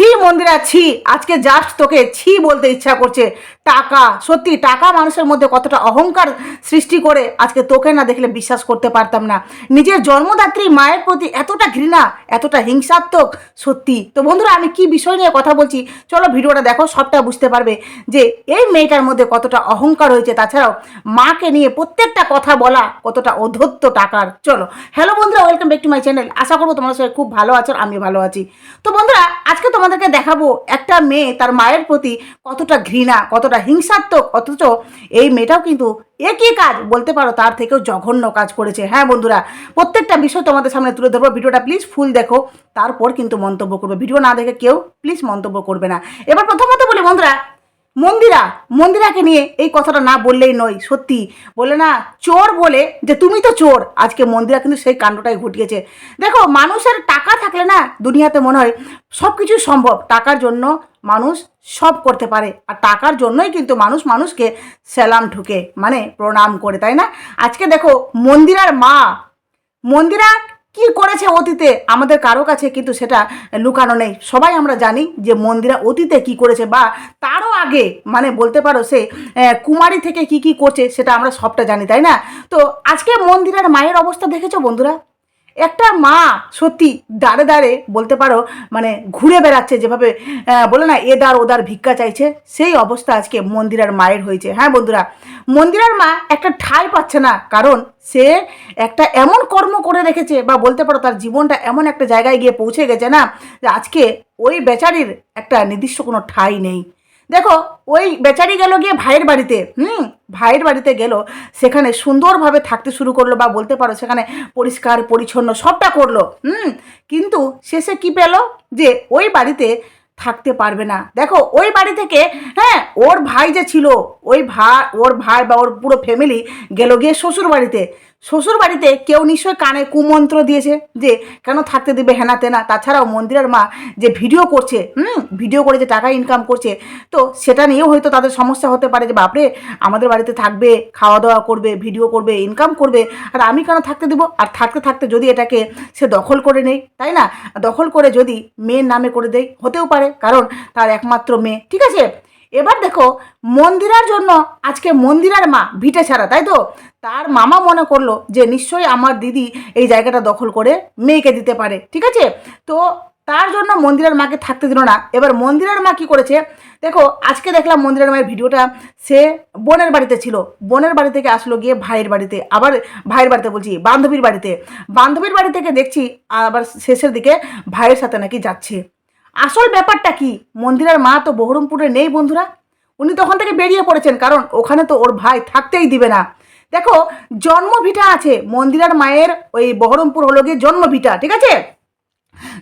ছি মন্দিরা ছি আজকে জাস্ট তোকে ছি বলতে ইচ্ছা করছে। টাকা, সত্যি টাকা মানুষের মধ্যে কতটা অহংকার সৃষ্টি করে আজকে তোকে না দেখলে বিশ্বাস করতে পারতাম না। নিজের জন্মদাত্রী মায়ের প্রতি এতটা ঘৃণা, এতটা হিংসাত্মক, সত্যি। তো বন্ধুরা, আমি কি বিষয় নিয়ে কথা বলছি? চলো ভিডিওটা দেখো, সবটা বুঝতে পারবে যে এই মেয়েটার মধ্যে কতটা অহংকার হয়েছে। তাছাড়াও মাকে নিয়ে প্রত্যেকটা কথা বলা কতটা অধত্ত টাকার। চলো হ্যালো বন্ধুরা welcome back to my channel আশা করব তোমার সবাই খুব ভালো আছো আমি ভালো আছি। তো বন্ধুরা, আজকে তোমাদেরকে দেখাবো একটা মেয়ে তার মায়ের প্রতি কতটা ঘৃণা, কতটা হিংসাত্মক, অথচ এই মেয়েটাও কিন্তু একই কাজ বলতে পারো, তার থেকেও জঘন্য কাজ করেছে। হ্যাঁ বন্ধুরা, প্রত্যেকটা বিষয় তোমাদের সামনে তুলে ধরবো। ভিডিওটা প্লিজ ফুল দেখো, তারপর কিন্তু মন্তব্য করবে। ভিডিও না দেখে কেউ প্লিজ মন্তব্য করবে না। এবার প্রথমত বলি বন্ধুরা মন্দিরা, মন্দিরাকে নিয়ে এই কথাটা না বললেই নয়, সত্যি। বলে না, চোর বলে যে, তুমি তো চোর। আজকে মন্দিরা কিন্তু সেই কাণ্ডটাই ঘটিয়েছে। দেখো, মানুষের টাকা থাকলে না দুনিয়াতে মনে হয় সব কিছু সম্ভব। টাকার জন্য মানুষ সব করতে পারে। আর টাকার জন্যই কিন্তু মানুষ মানুষকে সেলাম ঠুকে মানে প্রণাম করে, তাই না? আজকে দেখো, মন্দিরার মা, মন্দিরা কি করেছে অতীতে? আমাদের কারও কাছে কিন্তু সেটা লুকানো নেই। সবাই আমরা জানি যে মন্দিরা অতীতে কি করেছে বা তারও আগে মানে বলতে পারো সে কুমারী থেকে কি কি করছে, সেটা আমরা সবটা জানি, তাই না? তো আজকে মন্দিরের মায়ের অবস্থা দেখেছ বন্ধুরা? একটা মা সত্যি দাঁড়ে দাঁড়ে বলতে পারো মানে ঘুরে বেড়াচ্ছে যেভাবে বলে না, এদার ওদার ভিক্ষা চাইছে, সেই অবস্থা আজকে মন্দিরার মায়ের হয়েছে। হ্যাঁ বন্ধুরা, মন্দিরার মা একটা ঠাঁই পাচ্ছে না, কারণ সে একটা এমন কর্ম করে রেখেছে বা বলতে পারো তার জীবনটা এমন একটা জায়গায় গিয়ে পৌঁছে গেছে না, যে আজকে ওই বেচারির একটা নির্দিষ্ট কোনো ঠাঁই নেই। দেখো, ওই বেচারি গেল গিয়ে ভাইয়ের বাড়িতে, হুম, ভাইয়ের বাড়িতে গেল, সেখানে সুন্দরভাবে থাকতে শুরু করল বা বলতে পারো সেখানে পরিষ্কার, পরিচ্ছন্ন সবটা করল, হুম, কিন্তু শেষে কি পেল? যে ওই বাড়িতে থাকতে পারবে না। দেখো, ওই বাড়ি থেকে হ্যাঁ ওর ভাই যে ছিল, ওই ভাই ওর ভাই বা ওর পুরো ফ্যামিলি গেল গিয়ে শ্বশুর বাড়িতে শ্বশুর বাড়িতে কেউ নিশ্চয় কানে কুমন্ত্র দিয়েছে যে, কেন থাকতে দেবে হেনাতে না? তাছাড়াও মন্দিরের মা যে ভিডিও করছে, হুম, ভিডিও করে যে টাকা ইনকাম করছে, তো সেটা নিয়েও হয়তো তাদের সমস্যা হতে পারে যে, বাপরে, আমাদের বাড়িতে থাকবে খাওয়া দাওয়া করবে, ভিডিও করবে ইনকাম করবে, আর আমি কেন থাকতে দেবো? আর থাকতে থাকতে যদি এটাকে সে দখল করে নেই তাই না? দখল করে যদি মেয়ের নামে করে দেয়, হতেও পারে, কারণ তার একমাত্র মেয়ে, ঠিক আছে? এবার দেখো, মন্দিরার জন্য আজকে মন্দিরার মা ভিটে ছাড়া, তাই তো? তার মামা মনে করল যে নিশ্চয়ই আমার দিদি এই জায়গাটা দখল করে মেয়েকে দিতে পারে, ঠিক আছে? তো তার জন্য মন্দিরের মাকে থাকতে দিল না। এবার মন্দিরের মা কি করেছে? দেখো, আজকে দেখলাম মন্দিরের মায়ের ভিডিওটা, সে বোনের বাড়িতে ছিল। বোনের বাড়ি থেকে আসলো গিয়ে ভাইয়ের বাড়িতে, আবার ভাইয়ের বাড়িতে বলছি, বান্ধবীর বাড়িতে। বান্ধবীর বাড়ি থেকে দেখছি, আবার শেষের দিকে ভাইয়ের সাথে নাকি যাচ্ছে। আসল ব্যাপারটা কি? মন্দিরার মা তো বহরমপুরে নেই বন্ধুরা। উনি তখন থেকে বেরিয়ে পড়েছেন, কারণ ওখানে তো ওর ভাই থাকতেই দিবে না। দেখো, জন্মভিটা আছে মন্দিরার মায়ের, ওই বহরমপুর হলো গিয়ে জন্মভিটা, ঠিক আছে?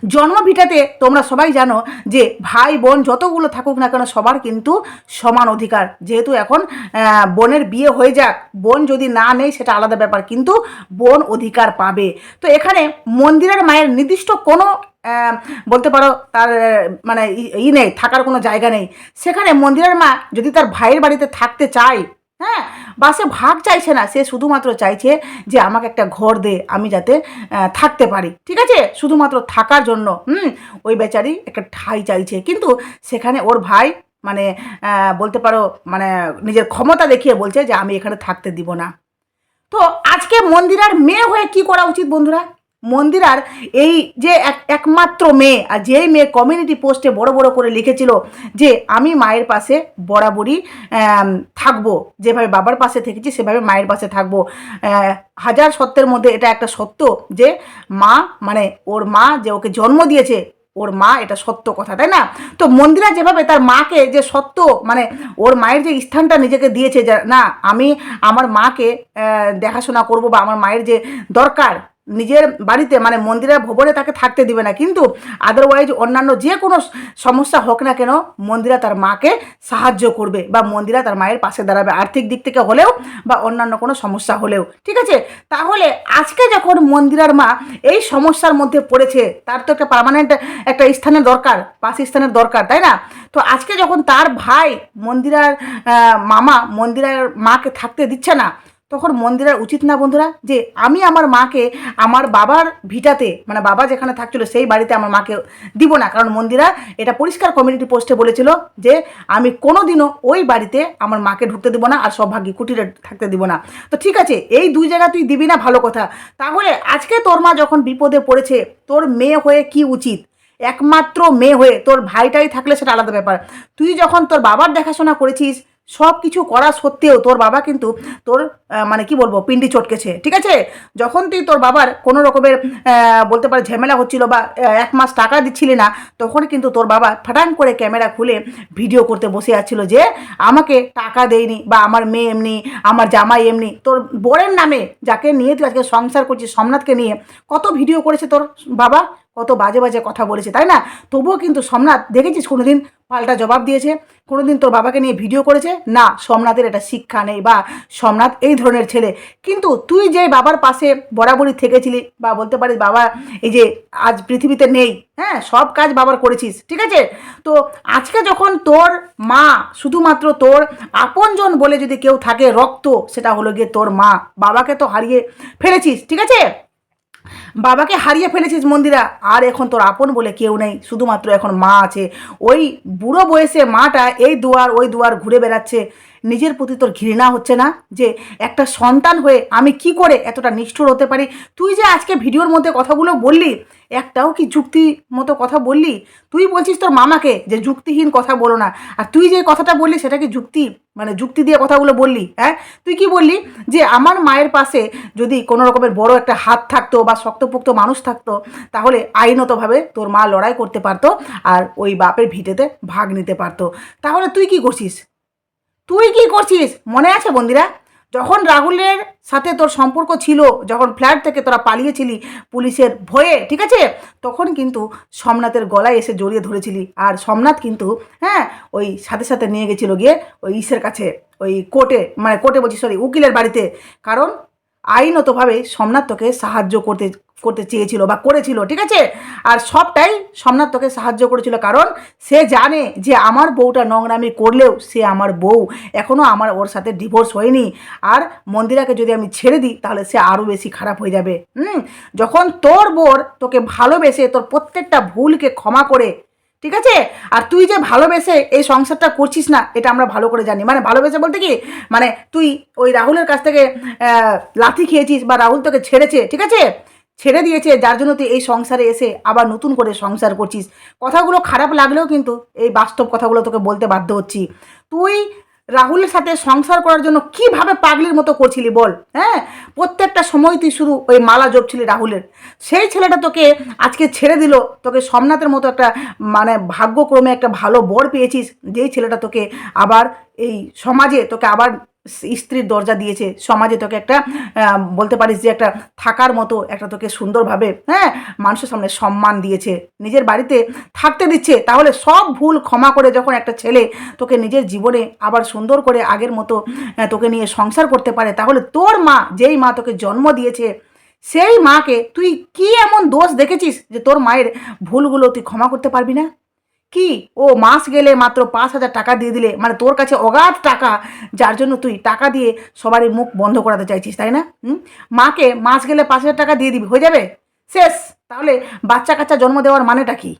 জন্মভিটাতে তোমরা সবাই জানো যে ভাই, বোন যতগুলো থাকুক না কেন সবার কিন্তু সমান অধিকার। যেহেতু এখন বোনের বিয়ে হয়ে যাক, বোন যদি না নেই সেটা আলাদা ব্যাপার, কিন্তু বোন অধিকার পাবে। তো এখানে মন্দিরের মায়ের নির্দিষ্ট কোনো বলতে পারো তার মানে ই- নেই, থাকার কোনো জায়গা নেই। সেখানে মন্দিরের মা যদি তার ভাইয়ের বাড়িতে থাকতে চায় হ্যাঁ বা সে ভাগ চাইছে না, সে শুধুমাত্র চাইছে যে আমাকে একটা ঘর দে, আমি যাতে থাকতে পারি, ঠিক আছে? শুধুমাত্র থাকার জন্য, হুম? ওই বেচারি একটা ঠাই চাইছে। কিন্তু সেখানে ওর ভাই মানে বলতে পারো মানে নিজের ক্ষমতা দেখিয়ে বলছে যে আমি এখানে থাকতে দিব না। তো আজকে মন্দিরার মেয়ে হয়ে কি করা উচিত বন্ধুরা? মন্দিরার এই যে এক, একমাত্র মেয়ে, আর যেই মেয়ে কমিউনিটি পোস্টে বড় বড় করে লিখেছিল যে, আমি মায়ের পাশে বরাবরই থাকব। যেভাবে বাবার পাশে থেকেছি, সেভাবে মায়ের পাশে থাকব। হাজার সত্যের মধ্যে এটা একটা সত্য যে, মা মানে ওর মা যে ওকে জন্ম দিয়েছে, ওর মা এটা সত্য কথা, তাই না? তো মন্দিরা যেভাবে তার মাকে যে সত্য মানে ওর মায়ের যে স্থানটা নিজেকে দিয়েছে না, আমি আমার মাকে দেখাশোনা করব বা আমার মায়ের যে দরকার নিজের বাড়িতে মানে মন্দিরের ভবনে তাকে থাকতে দিবে না। কিন্তু আদারওয়াইজ অন্যান্য যে কোনো সমস্যা হোক না কেন, মন্দিরা তার মাকে সাহায্য করবে বা মন্দিরা তার মায়ের পাশে দাঁড়াবে আর্থিক দিক থেকে হলেও বা অন্যান্য কোনো সমস্যা হলেও। ঠিক আছে? তাহলে আজকে যখন মন্দিরার মা এই সমস্যার মধ্যে পড়েছে, তার তো একটা পার্মানেন্ট একটা স্থানের দরকার বাসস্থানের দরকার, তাই না? তো আজকে যখন তার ভাই মন্দিরার মামা মন্দিরার মাকে থাকতে দিচ্ছে না তখন মন্দিরের উচিত না বন্ধুরা যে আমি আমার মাকে আমার বাবার ভিটাতে মানে বাবা যেখানে থাকছিল সেই বাড়িতে আমার মাকে দিব না। কারণ মন্দিরা এটা পরিষ্কার কমিউনিটি পোস্টে বলেছিল যে আমি কোনো দিনও ওই বাড়িতে আমার মাকে ঢুকতে দিব না আর সৌভাগ্যী কুটিরে থাকতে দিব না। তো ঠিক আছে, এই দুই জায়গা তুই দিবি না ভালো কথা। তাহলে আজকে তোর মা যখন বিপদে পড়েছে, তোর মেয়ে হয়ে কি উচিত? একমাত্র মেয়ে হয়ে তোর ভাইটাই থাকলে সেটা আলাদা ব্যাপার। তুই যখন তোর বাবার দেখাশোনা করেছিস সব কিছু করা সত্ত্বেও তোর বাবা কিন্তু তোর মানে কি বলব, পিন্ডি চটকেছে, ঠিক আছে? যখন তুই তোর বাবার কোনো রকমের বলতে পারে ঝামেলা হচ্ছিল বা এক মাস টাকা দিচ্ছিলি না, তখন কিন্তু তোর বাবা ফাটাং করে ক্যামেরা খুলে ভিডিও করতে বসে যাচ্ছিল যে, আমাকে টাকা দেয়নি বা আমার মেয়ে এমনি, আমার জামাই এমনি, তোর বোরের নামে যাকে নিয়ে তুই আজকে সংসার করছিস, সোমনাথকে নিয়ে, কত ভিডিও করেছে তোর বাবা? কত বাজে বাজে কথা বলেছে, তাই না? তবুও কিন্তু সোমনাথ, দেখেছিস কোনোদিন পাল্টা জবাব দিয়েছে? কোনোদিন তোর বাবাকে নিয়ে ভিডিও করেছে? না, সোমনাথের এটা শিক্ষা নেই, বা সোমনাথ এই ধরনের ছেলে। কিন্তু তুই যে বাবার পাশে বরাবরই থেকেছিলি, বা বলতে পারিস বাবা এই যে আজ পৃথিবীতে নেই হ্যাঁ সব কাজ বাবার করেছিস, ঠিক আছে? তো আজকে যখন তোর মা, শুধুমাত্র তোর আপনজন বলে যদি কেউ থাকে রক্ত, সেটা হলো গিয়ে তোর মা। বাবাকে তো হারিয়ে ফেলেছিস, ঠিক আছে? বাবাকে হারিয়ে ফেলেছিস মন্দিরা। আর এখন তোর আপন বলে কেউ নেই, শুধুমাত্র এখন মা আছে। ওই বুড়ো বয়সে মাটা এই দুয়ার, ওই দুয়ার ঘুরে বেড়াচ্ছে। নিজের প্রতি তোর ঘৃণা হচ্ছে না? যে একটা সন্তান হয়ে আমি কি করে এতটা নিষ্ঠুর হতে পারি? তুই যে আজকে ভিডিওর মধ্যে কথাগুলো বললি, একটাও কি যুক্তি মতো কথা বললি? তুই বলছিস তোর মামাকে যে যুক্তিহীন কথা বলো না। আর তুই যে কথাটা বললি, সেটা কি যুক্তি? মানে যুক্তি দিয়ে কথাগুলো বললি হ্যাঁ? তুই কি বললি? যে আমার মায়ের পাশে যদি কোনো রকমের বড় একটা হাত থাকতো বা শক্তপোক্ত মানুষ থাকতো, তাহলে আইনতভাবে তোর মা লড়াই করতে পারতো আর ওই বাপের ভিটেতে ভাগ নিতে পারতো। তাহলে তুই কি করছিস? তুই কি করছিস? মনে আছে বন্দিরা? যখন রাহুলের সাথে তোর সম্পর্ক ছিল, যখন ফ্ল্যাট থেকে তোরা পালিয়েছিলি পুলিশের ভয়ে, ঠিক আছে? তখন কিন্তু সোমনাথের গলায় এসে জড়িয়ে ধরেছিলি। আর সোমনাথ কিন্তু হ্যাঁ ওই সাথে সাথে নিয়ে গেছিল গিয়ে ওই ইসের কাছে, ওই কোর্টে মানে কোর্টে বলছি সরি উকিলের বাড়িতে। কারণ আইনতভাবে সোমনাথ তোকে সাহায্য করতে করতে চেয়েছিল বা করেছিল, ঠিক আছে? আর সবটাই সোমনাথ তোকে সাহায্য করেছিল, কারণ সে জানে যে আমার বউটা নোংরামি করলেও সে আমার বউ। এখনও আমার ওর সাথে ডিভোর্স হয়নি। আর মন্দিরাকে যদি আমি ছেড়ে দিই, তাহলে সে আরও বেশি খারাপ হয়ে যাবে। হুম? যখন তোর বোর তোকে ভালোবেসে তোর প্রত্যেকটা ভুলকে ক্ষমা করে ঠিক আছে? আর তুই যে ভালোবেসে এই সংসারটা করছিস না, এটা আমরা ভালো করে জানি। মানে ভালোবেসে বলতে কি? মানে তুই ওই রাহুলের কাছ থেকে লাথি খেয়েছিস বা রাহুল তোকে ছেড়েছে, ঠিক আছে? ছেড়ে দিয়েছে, যার জন্য তুই এই সংসারে এসে আবার নতুন করে সংসার করছিস। কথাগুলো খারাপ লাগলেও কিন্তু এই বাস্তব কথাগুলো তোকে বলতে বাধ্য হচ্ছি। তুই রাহুলের সাথে সংসার করার জন্য কীভাবে পাগলির মতো করছিলি বল? হ্যাঁ? প্রত্যেকটা সময় তুই শুধু ওই মালা জপছিলি রাহুলের। সেই ছেলেটা তোকে আজকে ছেড়ে দিল। তোকে সোমনাথের মতো একটা মানে ভাগ্যক্রমে একটা ভালো বর পেয়েছিস। যেই ছেলেটা তোকে আবার এই সমাজে তোকে আবার স্ত্রীর দরজা দিয়েছে। সমাজে তোকে একটা বলতে পারিস যে একটা থাকার মতো একটা তোকে সুন্দরভাবে হ্যাঁ মানুষের সামনে সম্মান দিয়েছে। নিজের বাড়িতে থাকতে দিচ্ছে। তাহলে সব ভুল ক্ষমা করে যখন একটা ছেলে তোকে নিজের জীবনে আবার সুন্দর করে আগের মতো তোকে নিয়ে সংসার করতে পারে, তাহলে তোর মা, যেই মা তোকে জন্ম দিয়েছে, সেই মাকে তুই কি এমন দোষ দেখেছিস যে তোর মায়ের ভুলগুলো তুই ক্ষমা করতে পারবি না? কি? ও মাস গেলে মাত্র পাঁচ হাজার টাকা দিয়ে দিলে। মানে তোর কাছে অগাধ টাকা, যার জন্য তুই টাকা দিয়ে সবারই মুখ বন্ধ করাতে চাইছিস, তাই না? হুম? মাকে মাস গেলে পাঁচ হাজার টাকা দিয়ে দিবি, হয়ে যাবে? শেষ। তাহলে বাচ্চা কাচ্চা জন্ম দেওয়ার মানেটা কি?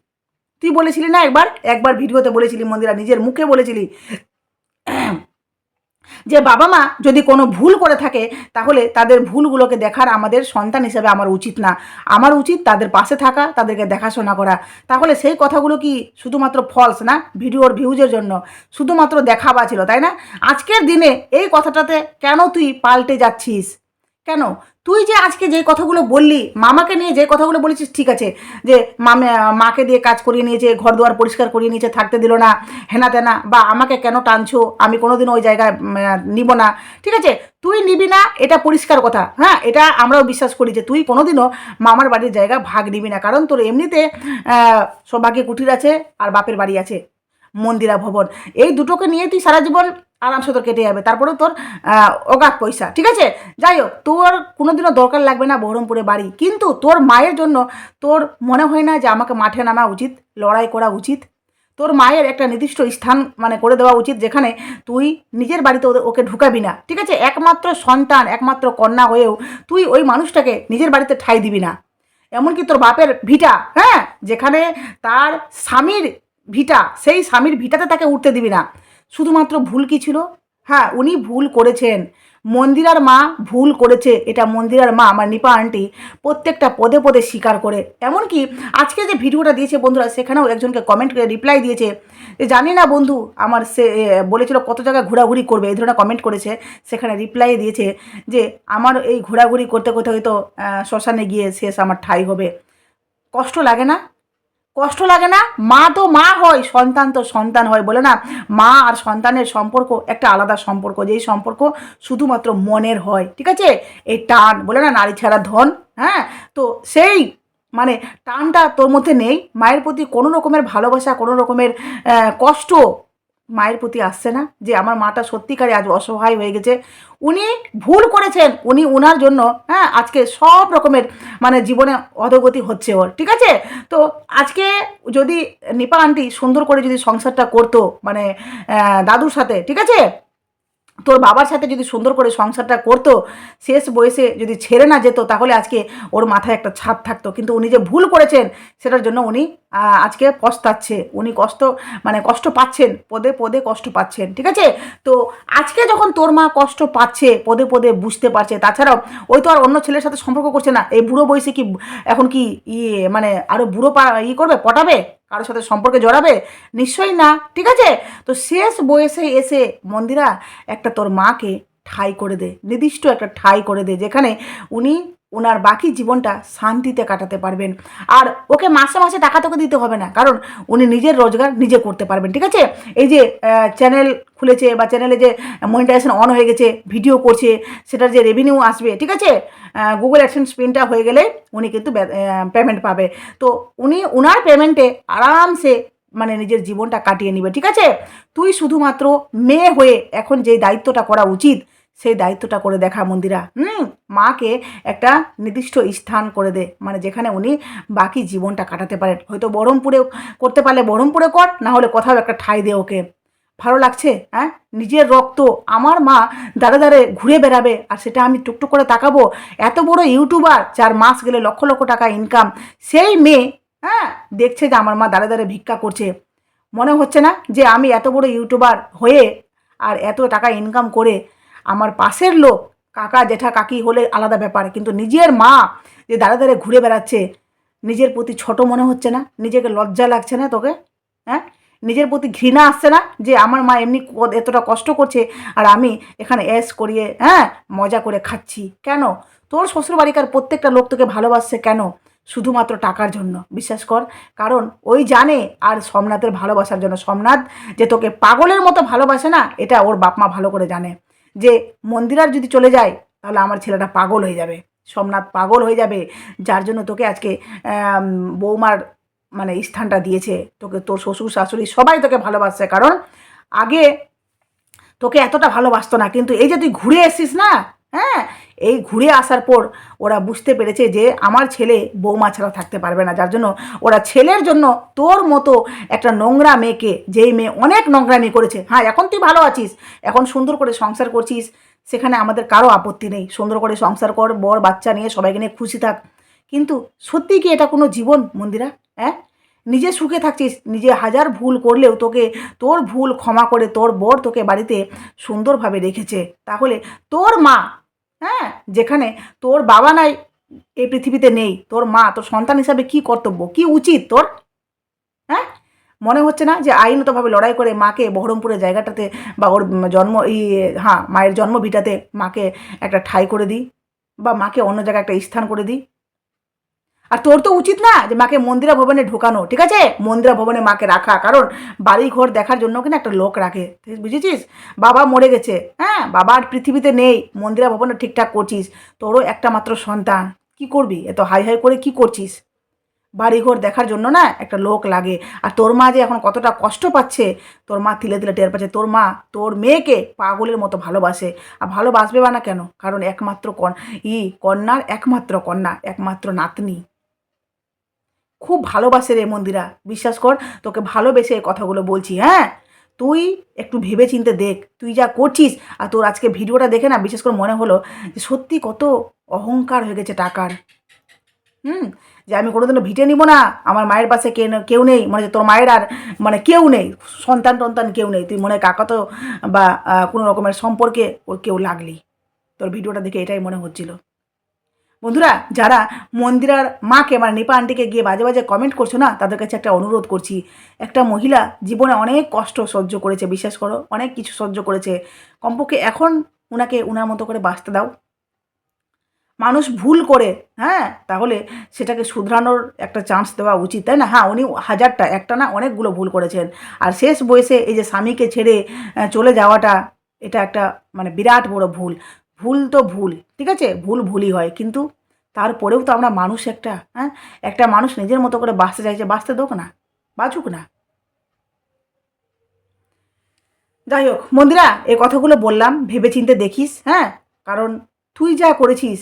তুই বলেছিলি না একবার? একবার ভিডিওতে বলেছিলি মন্দিরা, নিজের মুখে বলেছিলি। যে বাবা মা যদি কোনো ভুল করে থাকে, তাহলে তাদের ভুলগুলোকে দেখার আমাদের সন্তান হিসেবে আমার উচিত না। আমার উচিত তাদের পাশে থাকা, তাদেরকে দেখাশোনা করা। তাহলে সেই কথাগুলো কি শুধুমাত্র ফলস না, ভিডিওর ভিউজের জন্য? শুধুমাত্র দেখাবা ছিল তাই না? আজকের দিনে এই কথাটাতে কেন তুই পাল্টে যাচ্ছিস? কেন? তুই যে আজকে যে কথাগুলো বললি, মামাকে নিয়ে যে কথাগুলো বলেছিস, ঠিক আছে, যে মামে, মাকে দিয়ে কাজ করিয়ে নিয়েছে, ঘর দুয়ার পরিষ্কার করিয়ে নিয়েছে, থাকতে দিল না, হেনা তেনা, বা আমাকে কেন টানছো, আমি কোনোদিন ওই জায়গায় নিব না, ঠিক আছে? তুই নিবি না, এটা পরিষ্কার কথা হ্যাঁ? এটা আমরাও বিশ্বাস করি যে তুই কোনোদিনও মামার বাড়ির জায়গা ভাগ নিবি না, কারণ তোর এমনিতে সৌভাগ্যে কুটির আছে আর বাপের বাড়ি আছে, মন্দিরা ভবন, এই দুটোকে নিয়ে তুই সারা জীবন আরামসে তোর কেটে যাবে। তারপরে তোর অগাধ পয়সা, ঠিক আছে? যাই হোক তোর কোনোদিনও দরকার লাগবে না বহরমপুরে বাড়ি। কিন্তু তোর মায়ের জন্য তোর মনে হয় না যে আমাকে মাঠে নামা উচিত, লড়াই করা উচিত। তোর মায়ের একটা নির্দিষ্ট স্থান মানে করে দেওয়া উচিত, যেখানে তুই নিজের বাড়িতে ওকে ঢুকাবি না। ঠিক আছে? একমাত্র সন্তান, একমাত্র কন্যা হয়েও তুই ওই মানুষটাকে নিজের বাড়িতে ঠাই দিবি না। এমনকি তোর বাপের ভিটা হ্যাঁ? যেখানে তার স্বামীর ভিটা, সেই স্বামীর ভিটাতে তাকে উঠতে দিবি না। শুধুমাত্র ভুল কি ছিল? হ্যাঁ উনি ভুল করেছেন। মন্দিরার মা ভুল করেছে। এটা মন্দিরার মা, আমার নিপা আন্টি, প্রত্যেকটা পদে পদে স্বীকার করে। এমনকি আজকে যে ভিডিওটা দিয়েছে বন্ধুরা, সেখানেও একজনকে কমেন্ট করে রিপ্লাই দিয়েছে যে, জানি না বন্ধু, আমার সে বলেছিল কত জায়গায় ঘোরাঘুরি করবে। এই ধরনের কমেন্ট করেছে। সেখানে রিপ্লাই দিয়েছে যে, আমার এই ঘোরাঘুরি করতে করতে হয়তো শ্মশানে গিয়ে শেষ আমার ঠাই হবে। কষ্ট লাগে না? কষ্ট লাগে না? মা তো মা হয়, সন্তান তো সন্তান হয় বলে না? মা আর সন্তানের সম্পর্ক একটা আলাদা সম্পর্ক, যেই সম্পর্ক শুধুমাত্র মনের হয়, ঠিক আছে? এই টান বলে না, নারী ছাড়া ধন হ্যাঁ? তো সেই মানে টানটা তোর মধ্যে নেই। মায়ের প্রতি কোনো রকমের ভালোবাসা, কোনো রকমের কষ্ট মায়ের প্রতি আসছে না যে আমার মাটা সত্যিকারে আজ অসহায় হয়ে গেছে। উনি ভুল করেছেন, উনি ওনার জন্য হ্যাঁ আজকে সব রকমের মানে জীবনে অধগতি হচ্ছে ওর, ঠিক আছে? তো আজকে যদি নিপা আন্টি সুন্দর করে যদি সংসারটা করতো মানে দাদুর সাথে, ঠিক আছে? তোর বাবার সাথে যদি সুন্দর করে সংসারটা করতো, শেষ বয়সে যদি ছেড়ে না যেত, তাহলে আজকে ওর মাথায় একটা ছাদ থাকতো। কিন্তু উনি যে ভুল করেছেন, সেটার জন্য উনি আজকে পস্তাচ্ছে উনি কষ্ট মানে কষ্ট পাচ্ছেন, পদে পদে কষ্ট পাচ্ছেন, ঠিক আছে? তো আজকে যখন তোর মা কষ্ট পাচ্ছে, পদে পদে বুঝতে পারছে, তাছাড়াও ওই তো আর অন্য ছেলের সাথে সম্পর্ক করছে না, এই বুড়ো বয়সে কি, এখন কি ইয়ে মানে আরও বুড়ো পা ই করবে, পটাবে? কারোর সাথে সম্পর্কে জড়াবে? নিশ্চয়ই না, ঠিক আছে? তো শেষ বয়সে এসে মন্দিরা একটা তোর মাকে ঠাই করে দে, নির্দিষ্ট একটা ঠাই করে দে, যেখানে উনি ওনার বাকি জীবনটা শান্তিতে কাটাতে পারবেন। আর ওকে মাসে মাসে টাকা তোকে দিতে হবে না, কারণ উনি নিজের রোজগার নিজে করতে পারবেন, ঠিক আছে? এই যে চ্যানেল খুলেছে বা চ্যানেলে যে মনিটাইজেশন অন হয়ে গেছে ভিডিও করছে, সেটার যে রেভিনিউ আসবে, ঠিক আছে? গুগল অ্যাডসেন্স পিনটা হয়ে গেলে উনি কিন্তু পেমেন্ট পাবে। তো উনি ওনার পেমেন্টে আরামসে মানে নিজের জীবনটা কাটিয়ে নিবে, ঠিক আছে? তুই শুধুমাত্র মেয়ে হয়ে এখন যে দায়িত্বটা করা উচিত সেই দায়িত্বটা করে দেখা মন্দিরা। হুম, মাকে একটা নির্দিষ্ট স্থান করে দে মানে যেখানে উনি বাকি জীবনটা কাটাতে পারেন। হয়তো বহরমপুরে করতে পারলে বহরমপুরে কর, না হলে কোথাও একটা ঠাই দে ওকে। ভালো লাগছে হ্যাঁ? নিজের রক্ত আমার মা দাঁড়ে দাঁড়ে ঘুরে বেড়াবে, আর সেটা আমি টুকটুক করে তাকাবো। এত বড় ইউটিউবার, যার মাস গেলে লক্ষ লক্ষ টাকা ইনকাম সেই মেয়ে হ্যাঁ? দেখছে যে আমার মা দাঁড়ে দাঁড়ে ভিক্ষা করছে। মনে হচ্ছে না যে আমি এত বড় ইউটিউবার হয়ে আর এত টাকা ইনকাম করে আমার পাশের লোক, কাকা, জেঠা, কাকি হলে আলাদা ব্যাপার। কিন্তু নিজের মা যে দাঁড়ে দাঁড়ে ঘুরে বেড়াচ্ছে, নিজের প্রতি ছোট মনে হচ্ছে না, নিজেকে লজ্জা লাগছে না তোকে? হ্যাঁ? নিজের প্রতি ঘৃণা আসছে না যে আমার মা এমনি এতটা কষ্ট করছে আর আমি এখানে এস করিয়ে হ্যাঁ মজা করে খাচ্ছি? কেন? তোর শ্বশুরবাড়িকার প্রত্যেকটা লোক তোকে ভালোবাসছে কেন? শুধুমাত্র টাকার জন্য। বিশ্বাস কর, কারণ ওই জানে আর সোমনাথের ভালোবাসার জন্য। সোমনাথ যে তোকে পাগলের মতো ভালোবাসে না, এটা ওর বাপ মা ভালো করে জানে। যে মন্দিরার যদি চলে যায়, তাহলে আমার ছেলেটা পাগল হয়ে যাবে। সোমনাথ পাগল হয়ে যাবে, যার জন্য তোকে আজকে বৌমার মানে স্থানটা দিয়েছে। তোকে তোর শ্বশুর শাশুড়ি সবাই তোকে ভালোবাসছে, কারণ আগে তোকে এতটা ভালোবাসতো না, কিন্তু এই যে তুই ঘুরে এসছিস না হ্যাঁ এই ঘুরে আসার পর ওরা বুঝতে পেরেছে যে আমার ছেলে বৌমা ছাড়া থাকতে পারবে না। যার জন্য ওরা ছেলের জন্য তোর মতো একটা নোংরা মেয়েকে, যেই মেয়ে অনেক নোংরামি করেছে হ্যাঁ এখন তুই ভালো আছিস, এখন সুন্দর করে সংসার করছিস, সেখানে আমাদের কারও আপত্তি নেই। সুন্দর করে সংসার কর, বর, বাচ্চা নিয়ে সবাইকে নিয়ে খুশি থাক। কিন্তু সত্যি কি এটা কোনো জীবন, মন্দিরা? হ্যাঁ? নিজে সুখে থাকছিস, নিজে হাজার ভুল করলেও তোকে, তোর ভুল ক্ষমা করে তোর বর তোকে বাড়িতে সুন্দরভাবে রেখেছে। তাহলে তোর মা হ্যাঁ যেখানে তোর বাবা নাই, এই পৃথিবীতে নেই, তোর মা, তোর সন্তান হিসাবে কি কর্তব্য? কি উচিত তোর? হ্যাঁ? মনে হচ্ছে না যে আইনতভাবে লড়াই করে মাকে বহরমপুরের জায়গাটাতে বা ওর জন্ম, ই হ্যাঁ মায়ের জন্ম ভিটাতে মাকে একটা ঠাই করে দিই বা মাকে অন্য জায়গায় একটা স্থান করে দিই? আর তোর তো উচিত না যে মাকে মন্দিরা ভবনে ঢোকানো, ঠিক আছে? মন্দিরা ভবনে মাকে রাখা, কারণ বাড়ি ঘর দেখার জন্য কিনা একটা লোক রাখে বুঝেছিস? বাবা মরে গেছে হ্যাঁ? বাবা আর পৃথিবীতে নেই, মন্দিরা ভবনে ঠিকঠাক করছিস, তোরও একটা মাত্র সন্তান, কি করবি? এত হাই হাই করে কি করছিস? বাড়িঘর দেখার জন্য না একটা লোক লাগে, আর তোর মা যে এখন কতটা কষ্ট পাচ্ছে, তোর মা তিলে তিলে টের পাচ্ছে, তোর মা, তোর মেয়েকে পাগলের মতো ভালোবাসে, আর ভালোবাসবে বা না কেন? কারণ একমাত্র কন, ই কন্যার একমাত্র কন্যা, একমাত্র নাতনি। খুব ভালোবাসে রে মন্দিরা, বিশ্বাস কর, তোকে ভালোবেসে এই কথাগুলো বলছি হ্যাঁ? তুই একটু ভেবে চিনতে দেখ, তুই যা করছিস, আর তোর আজকে ভিডিওটা দেখে না, বিশেষ করে মনে হলো যে সত্যি কত অহংকার হয়ে গেছে টাকার। হুম? যে আমি কোনোদিনও ভিটে নিব না, আমার মায়ের পাশে কে কেউ নেই মানে তোর মায়ের আর মানে কেউ নেই, সন্তান টন্তান কেউ নেই, তুই মনে হয় কাকা তো বা কোনো রকমের সম্পর্কে ওর কেউ লাগলি। তোর ভিডিওটা দেখে এটাই মনে হচ্ছিল। বন্ধুরা, যারা মন্দিরার মাকে মানে নিপা আন্টিকে গিয়ে বাজে বাজে কমেন্ট করছ না, তাদের কাছে একটা অনুরোধ করছি। একটা মহিলা জীবনে অনেক কষ্ট সহ্য করেছে, বিশ্বাস করো, অনেক কিছু সহ্য করেছে। কমপক্ষে এখন ওনাকে ওনার মতো করে বাঁচতে দাও। মানুষ ভুল করে হ্যাঁ তাহলে সেটাকে শুধরানোর একটা চান্স দেওয়া উচিত, তাই না? হ্যাঁ উনি হাজারটা, একটা না অনেকগুলো ভুল করেছেন। আর শেষ বয়সে এই যে স্বামীকে ছেড়ে চলে যাওয়াটা, এটা একটা মানে বিরাট বড় ভুল। ভুল তো ভুল, ঠিক আছে? ভুল ভুলই হয়, কিন্তু তারপরেও তো আমরা মানুষ একটা হ্যাঁ? একটা মানুষ নিজের মতো করে বাঁচতে চাইছে, বাঁচতে দোক না, বাঁচুক না। যাই হোক, মন্দিরা, এ কথাগুলো বললাম ভেবে চিনতে দেখিস হ্যাঁ? কারণ তুই যা করেছিস,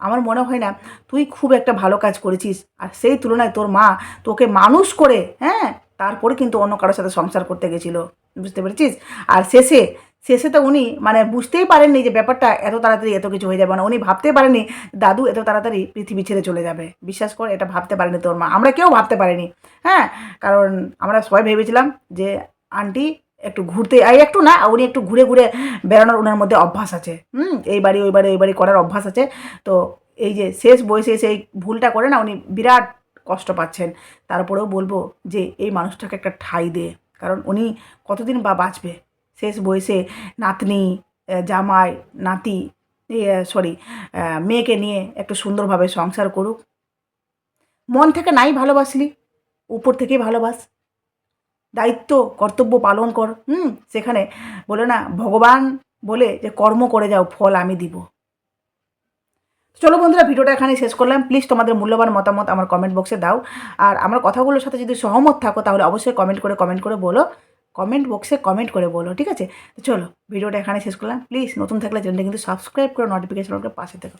আমার মনে হয় না, তুই খুব একটা ভালো কাজ করেছিস, আর সেই তুলনায় তোর মা তোকে মানুষ করে হ্যাঁ? তারপরে কিন্তু অন্য কারোর সাথে সংসার করতে গেছিল, বুঝতে পেরেছিস? আর শেষে শেষে তো উনি মানে বুঝতেই পারেননি যে ব্যাপারটা এত তাড়াতাড়ি এত কিছু হয়ে যাবে। না উনি ভাবতে পারেনি দাদু, এত তাড়াতাড়ি পৃথিবী ছেড়ে চলে যাবে। বিশ্বাস কর এটা ভাবতে পারেনি তোর মা। আমরা কেউ ভাবতে পারিনি হ্যাঁ? কারণ আমরা সবাই ভেবেছিলাম যে আন্টি একটু ঘুরতে একটু না, উনি একটু ঘুরে ঘুরে বেড়ানোর ওনার মধ্যে অভ্যাস আছে। হুম? এই বাড়ি, ওই বাড়ি ওই বাড়ি করার অভ্যাস আছে। তো এই যে শেষ বয়সে এসে এই ভুলটা করে না, উনি বিরাট কষ্ট পাচ্ছেন। তারপরেও বলব যে এই মানুষটাকে একটা ঠাই দে। কারণ উনি কতদিন বা বাঁচবে? শেষ বয়সে নাতনি জামাই, নাতি সরি মেয়েকে নিয়ে একটু সুন্দরভাবে সংসার করুক। মন থেকে নাই ভালোবাসলি, উপর থেকেই ভালোবাস। দায়িত্ব, কর্তব্য পালন কর, হুম? সেখানে বলে না, ভগবান বলে যে, কর্ম করে যাও, ফল আমি দিব। চলো বন্ধুরা, ভিডিওটা এখানে শেষ করলাম। প্লিজ তোমাদের মূল্যবান মতামত আমার কমেন্ট বক্সে দাও। আর আমার কথাগুলোর সাথে যদি সহমত থাকো, তাহলে অবশ্যই কমেন্ট করে কমেন্ট করে বলো। কমেন্ট বক্সে কমেন্ট করে বলো, ঠিক আছে? তো চলো, ভিডিওটা এখানে শেষ করলাম। প্লিজ নতুন থাকলে চ্যানেলটা কিন্তু সাবস্ক্রাইব করে নোটিফিকেশন পাশে থেকো।